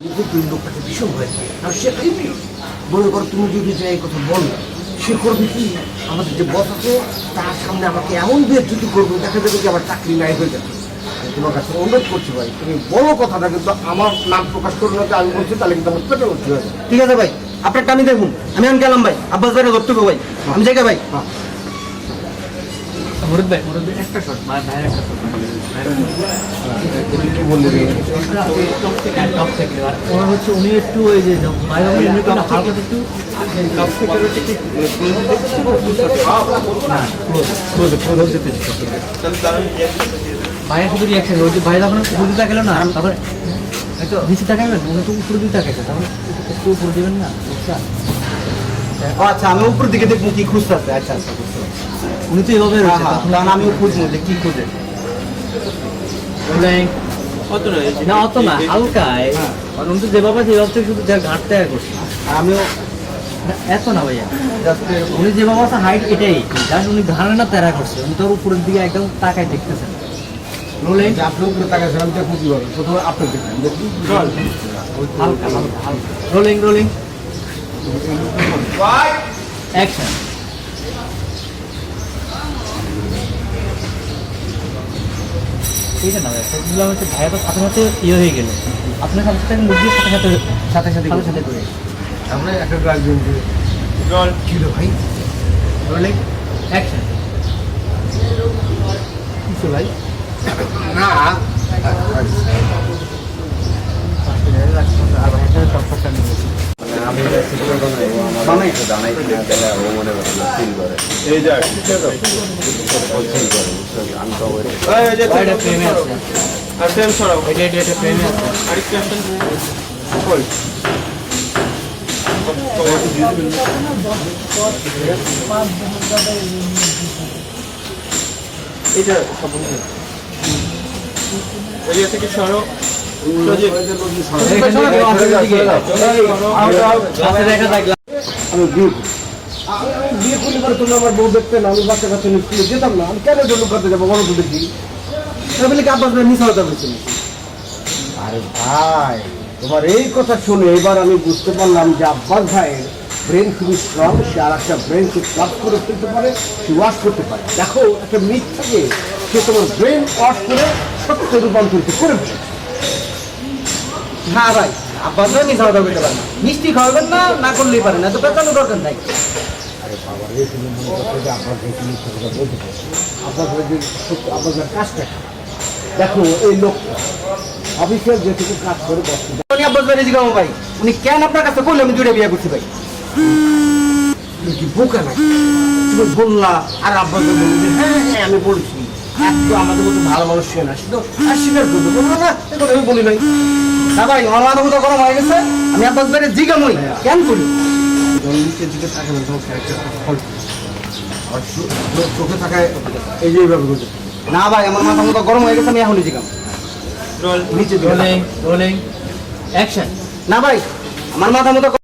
কিন্তু লোকটাকে ভীষণ ভয় আর সে মনে করো তুমি যদি যে এই কথা বল সে করবে কি? আমাদের যে বস আছে তার সামনে আমাকে এমন বিয়ে করবে দেখা যাবে কি আমার চাকরি নাই হয়ে যাবে। আমি তোমার কাছে অনুরোধ করছি ভাই তুমি বলো কথাটা কিন্তু আমার নাম প্রকাশ করো না যে আমি বলছি তাহলে কিন্তু আমার পেটে উঠতে হবে ঠিক আছে ভাই আপনার টানি দেখুন আমি এখন গেলাম ভাই আব্বাস ভাইরা ধরতে হবে ভাই আমি জায়গা ভাই। হ্যাঁ। ভাই মুরুদ ভাই একটা শট ভাইয়ের একটা শট হচ্ছে উনি একটু ওই যে ভাইয়ের শুধু রিয়াকশন ভাই যখন উপর দিতে গেল না একটু নিচে তাকাবেন উনি তো উপরে তাকাইছে তখন একটু উপরে দিবেন না? আচ্ছা আমি উপর দিকে দেখব কি খুঁজতেছে আচ্ছা আচ্ছা উনি তো এভাবে হ্যাঁ হ্যাঁ তখন খুঁজবো যে কি খুঁজে. না অত না হালকা। কারণ উনি তো যেভাবে যেভাবে থেকে শুধু যা ঘাটতে করছে। আমিও এত না ভাইয়া। উনি যেভাবে আছে হাইট এটাই। জাস্ট উনি ধারণা না তেরা করছে। উনি তোর উপরের দিকে একদম তাকায় দেখতেছেন। রোলিং যে আপনি উপরে তাকাইছিলাম দেখব কীভাবে প্রথমে আপনি দেখবেন দেখি হালকা হালকা হালকা রোলিং রোলিং অ্যাকশন ঠিক আছে না সেগুলো হচ্ছে ভাইয়া তো সাথে সাথে ইয়ে হয়ে গেল। আপনার সাথে সাথে মুরগির সাথে সাথে সাথে সাথে সাথে সাথে করে। তারপরে একটা দিন যে ছিল ভাই। রোলিং অ্যাকশন কিছু ভাই? না আমি জানাই মনে করে ফিল এই যে এটা যে থেকে সরো আমি। আমি বিয়ে আমার আমি বাচ্চা যেতাম না আমি কেন এটা লুকাতে যাব কি আব্বাস আরে ভাই, তোমার এই কথা এবার আমি বুঝতে পারলাম যে আব্বাস ভাইয়ের ব্রেন খুবই স্ট্রং সে আর একটা ব্রেনকে ক্লাব করে ফেলতে পারে, সে ওয়াশ করতে পারে। দেখো, একটা মিথ থাকে সে তোমার ব্রেন ওয়াশ করে সত্য রূপান্তরিত করে। হ্যাঁ ভাই, আব্বাস ভাই বলতে পারে না। মিষ্টি খাওয়াবেন না না করলেই পারেন এত পেঁচানো দরকার নাই। আরে তুমি মনে যে তুমি মিথ্যা বলতে ভাই যে ভাইয়ের কাজটা দেখো, এই লোকটা যেটুকু কাজ করে ভাই উনি কেন আপনার কাছে করলে আমি দুইটা বিয়ে করছি ভাই? বললা বললি হ্যাঁ হ্যাঁ আমি আমার গরম হয়ে গেছে। আমি আব্বাস জিজ্ঞামই কেন করি যখন দিকে দিকে না তোমার ক্যারেক্টার ফল্ট আর চোখে থাকায় এই যে এইভাবে করছে। না ভাই আমার মাথা মতো গরম হয়ে গেছে আমি এখনই জিজ্ঞাম রোল দিকে রোলিং রোলিং অ্যাকশন না ভাই আমার মাথা মতো